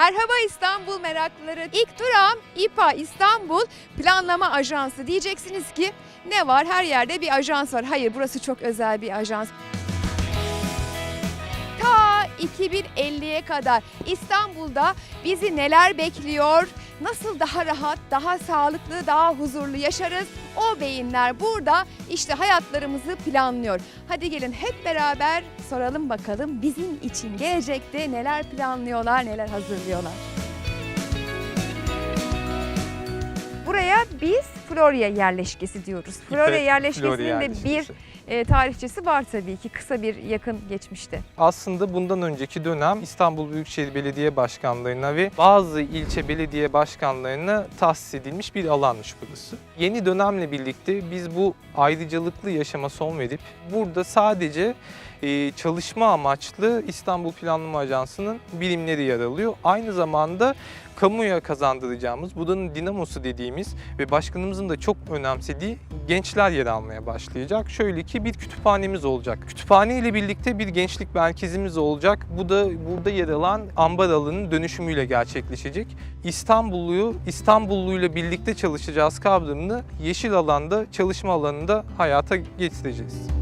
Merhaba İstanbul meraklıları. İlk durağım İPA İstanbul Planlama Ajansı. Diyeceksiniz ki ne var? Her yerde bir ajans var. Hayır burası çok özel bir ajans. Ta 2050'ye kadar İstanbul'da bizi neler bekliyor? Nasıl daha rahat, daha sağlıklı, daha huzurlu yaşarız? O beyinler burada işte hayatlarımızı planlıyor. Hadi gelin hep beraber soralım bakalım bizim için gelecekte neler planlıyorlar, neler hazırlıyorlar. Buraya biz Florya yerleşkesi diyoruz. Florya yerleşkesinin de bir yerleşkesi. E, tarihçesi var tabii ki kısa bir yakın geçmişte. Aslında bundan önceki dönem İstanbul Büyükşehir Belediye Başkanlarına ve bazı ilçe belediye başkanlarına tahsis edilmiş bir alanmış burası. Yeni dönemle birlikte biz bu ayrıcalıklı yaşama son verip burada sadece çalışma amaçlı İstanbul Planlama Ajansı'nın birimleri yer alıyor. Aynı zamanda kamuya kazandıracağımız, buranın dinamosu dediğimiz ve başkanımızın da çok önemsediği gençler yer almaya başlayacak. Şöyle ki bir kütüphanemiz olacak. Kütüphane ile birlikte bir gençlik merkezimiz olacak. Bu da burada yer alan ambar alanının dönüşümüyle gerçekleşecek. İstanbulluyu, İstanbulluyla birlikte çalışacağız kavramını yeşil alanda, çalışma alanında hayata geçireceğiz.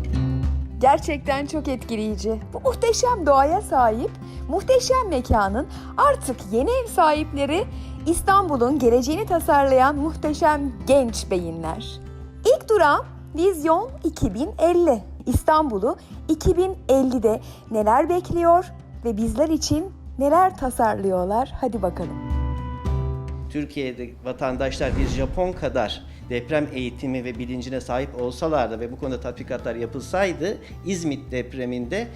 Gerçekten çok etkileyici. Bu muhteşem doğaya sahip, muhteşem mekanın artık yeni ev sahipleri İstanbul'un geleceğini tasarlayan muhteşem genç beyinler. İlk durağım Vizyon 2050. İstanbul'u 2050'de neler bekliyor ve bizler için neler tasarlıyorlar? Hadi bakalım. Türkiye'de vatandaşlar bir Japon kadar deprem eğitimi ve bilincine sahip olsalardı ve bu konuda tatbikatlar yapılsaydı İzmit depreminde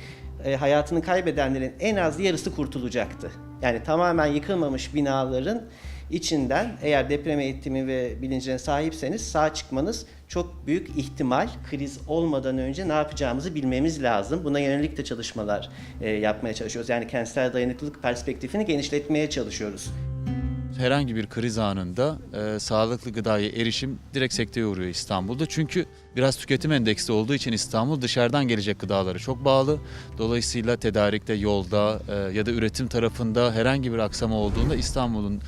e, hayatını kaybedenlerin en az yarısı kurtulacaktı. Yani tamamen yıkılmamış binaların içinden eğer deprem eğitimi ve bilincine sahipseniz sağ çıkmanız çok büyük ihtimal kriz olmadan önce ne yapacağımızı bilmemiz lazım. Buna yönelik de çalışmalar e, yapmaya çalışıyoruz. Yani kentsel dayanıklılık perspektifini genişletmeye çalışıyoruz. Herhangi bir kriz anında e, sağlıklı gıdaya erişim direkt sekteye uğruyor İstanbul'da. Çünkü biraz tüketim endeksli olduğu için İstanbul dışarıdan gelecek gıdalara çok bağlı. Dolayısıyla tedarikte, yolda e, ya da üretim tarafında herhangi bir aksama olduğunda İstanbul'un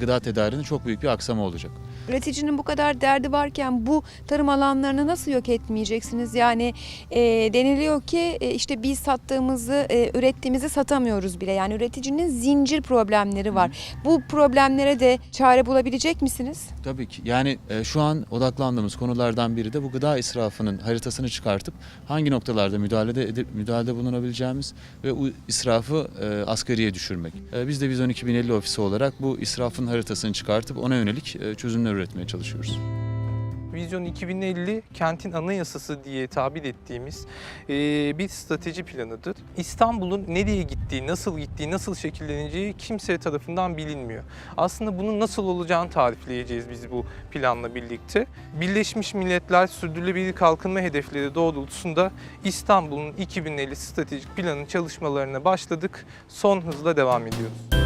gıda tedariğinde çok büyük bir aksama olacak. Üreticinin bu kadar derdi varken bu tarım alanlarını nasıl yok etmeyeceksiniz? Yani e, deniliyor ki e, işte biz sattığımızı, e, ürettiğimizi satamıyoruz bile. Yani üreticinin zincir problemleri var. Bu problemlere de çare bulabilecek misiniz? Tabii ki. Yani e, şu an odaklandığımız konulardan biri de bu gıda israfının haritasını çıkartıp hangi noktalarda müdahalede edip müdahalede bulunabileceğimiz ve bu israfı e, asgariye düşürmek. E, biz de Vizyon 2050 ofisi olarak bu israfın haritasını çıkartıp ona yönelik e, çözümler üretmeye çalışıyoruz. Vizyon 2050 kentin anayasası diye tabir ettiğimiz e, bir strateji planıdır. İstanbul'un nereye gittiği, nasıl gittiği, nasıl şekilleneceği kimse tarafından bilinmiyor. Aslında bunun nasıl olacağını tarifleyeceğiz biz bu planla birlikte. Birleşmiş Milletler Sürdürülebilir Kalkınma Hedefleri doğrultusunda İstanbul'un 2050 stratejik planın çalışmalarına başladık. Son hızla devam ediyoruz.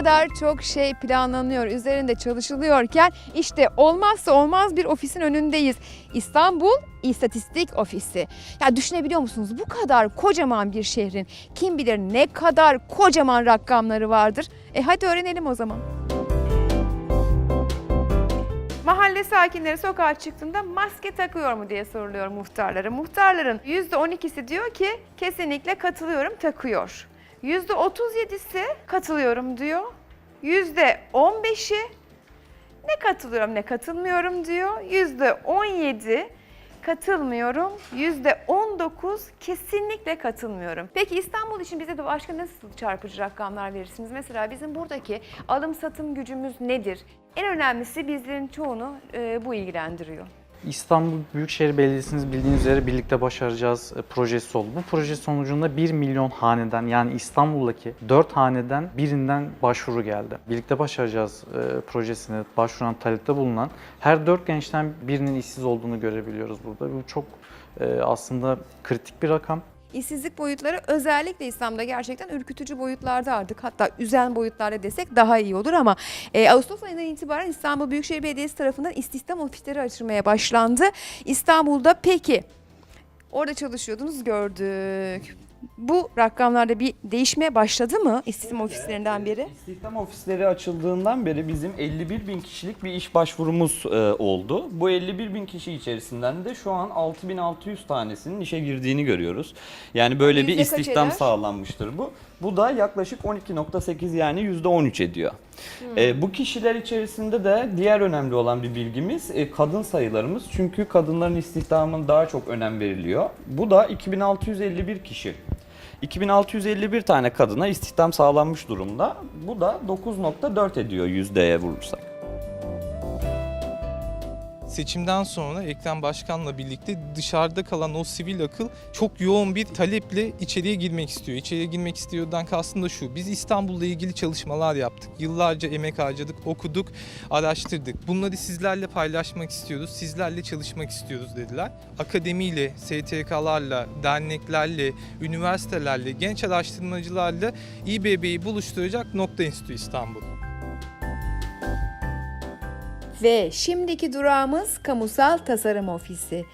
Kadar çok şey planlanıyor, üzerinde çalışılıyorken işte olmazsa olmaz bir ofisin önündeyiz. İstanbul İstatistik Ofisi. Ya düşünebiliyor musunuz? Bu kadar kocaman bir şehrin kim bilir ne kadar kocaman rakamları vardır. E hadi öğrenelim o zaman. Mahalle sakinleri sokağa çıktığında maske takıyor mu diye soruluyor muhtarlara. Muhtarların %12'si diyor ki kesinlikle katılıyorum takıyor. %37'si katılıyorum diyor. %15'i ne katılıyorum ne katılmıyorum diyor. %17 katılmıyorum. %19 kesinlikle katılmıyorum. Peki İstanbul için bize de başka nasıl çarpıcı rakamlar verirsiniz? Mesela bizim buradaki alım satım gücümüz nedir? En önemlisi bizlerin çoğunu e, bu ilgilendiriyor. İstanbul Büyükşehir Belediyesi'niz bildiğiniz üzere birlikte başaracağız e, projesi oldu. Bu proje sonucunda 1 milyon haneden yani İstanbul'daki 4 haneden birinden başvuru geldi. Birlikte başaracağız e, projesine başvuran talepte bulunan her 4 gençten birinin işsiz olduğunu görebiliyoruz burada. Bu çok e, aslında kritik bir rakam. İşsizlik boyutları özellikle İslam'da gerçekten ürkütücü boyutlarda artık. Hatta üzen boyutlarda desek daha iyi olur ama e, Ağustos ayından itibaren İstanbul Büyükşehir Belediyesi tarafından istihdam ofisleri açılmaya başlandı. İstanbul'da peki orada çalışıyordunuz gördük. Bu rakamlarda bir değişmeye başladı mı istihdam ofislerinden beri? İstihdam ofisleri açıldığından beri bizim 51 bin kişilik bir iş başvurumuz e, oldu. Bu 51 bin kişi içerisinden de şu an 6600 tanesinin işe girdiğini görüyoruz. Yani böyle bir Yüzde kaç istihdam eder? sağlanmıştır bu. Bu da yaklaşık 12.8 yani %13 ediyor. E, bu kişiler içerisinde de diğer önemli olan bir bilgimiz e, kadın sayılarımız. Çünkü kadınların istihdamına daha çok önem veriliyor. Bu da 2651 kişi. 2651 tane kadına istihdam sağlanmış durumda. Bu da 9.4 ediyor yüzdeye vurursak. Seçimden sonra Ekrem Başkan'la birlikte dışarıda kalan o sivil akıl çok yoğun bir taleple içeriye girmek istiyor. İçeriye girmek istiyordan kastım da şu. Biz İstanbul'la ilgili çalışmalar yaptık. Yıllarca emek harcadık, okuduk, araştırdık. Bunları sizlerle paylaşmak istiyoruz, sizlerle çalışmak istiyoruz dediler. Akademiyle, STK'larla, derneklerle, üniversitelerle, genç araştırmacılarla İBB'yi buluşturacak Nokta Enstitü İstanbul. Ve şimdiki durağımız Kamusal Tasarım Ofisi.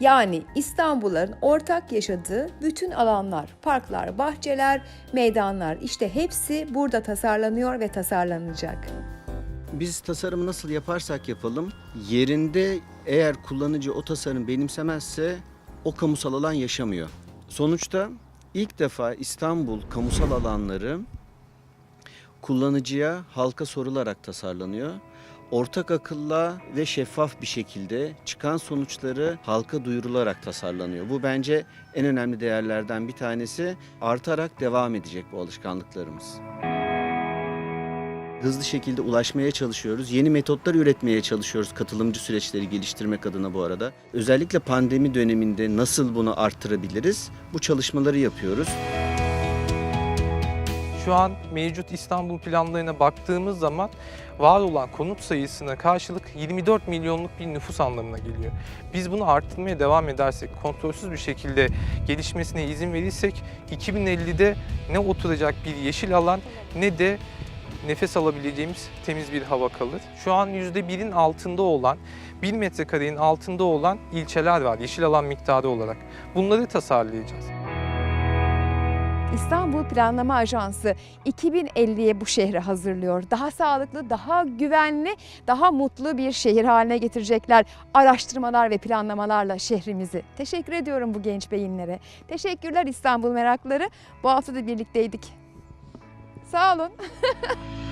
Yani İstanbulluların ortak yaşadığı bütün alanlar, parklar, bahçeler, meydanlar işte hepsi burada tasarlanıyor ve tasarlanacak. Biz tasarımı nasıl yaparsak yapalım, yerinde eğer kullanıcı o tasarım benimsemezse o kamusal alan yaşamıyor. Sonuçta ilk defa İstanbul kamusal alanları kullanıcıya halka sorularak tasarlanıyor. Ortak akılla ve şeffaf bir şekilde çıkan sonuçları halka duyurularak tasarlanıyor. Bu bence en önemli değerlerden bir tanesi. Artarak devam edecek bu alışkanlıklarımız hızlı şekilde ulaşmaya çalışıyoruz. Yeni metotlar üretmeye çalışıyoruz katılımcı süreçleri geliştirmek adına bu arada. Özellikle pandemi döneminde nasıl bunu arttırabiliriz? Bu çalışmaları yapıyoruz. Şu an mevcut İstanbul planlarına baktığımız zaman var olan konut sayısına karşılık 24 milyonluk bir nüfus anlamına geliyor. Biz bunu arttırmaya devam edersek, kontrolsüz bir şekilde gelişmesine izin verirsek 2050'de ne oturacak bir yeşil alan ne de nefes alabileceğimiz temiz bir hava kalır. Şu an %1'in altında olan, 1 metrekarenin altında olan ilçeler var yeşil alan miktarı olarak. Bunları tasarlayacağız. İstanbul Planlama Ajansı 2050'ye bu şehri hazırlıyor. Daha sağlıklı, daha güvenli, daha mutlu bir şehir haline getirecekler. Araştırmalar ve planlamalarla şehrimizi. Teşekkür ediyorum bu genç beyinlere. Teşekkürler İstanbul merakları. Bu hafta da birlikteydik. Sağ olun.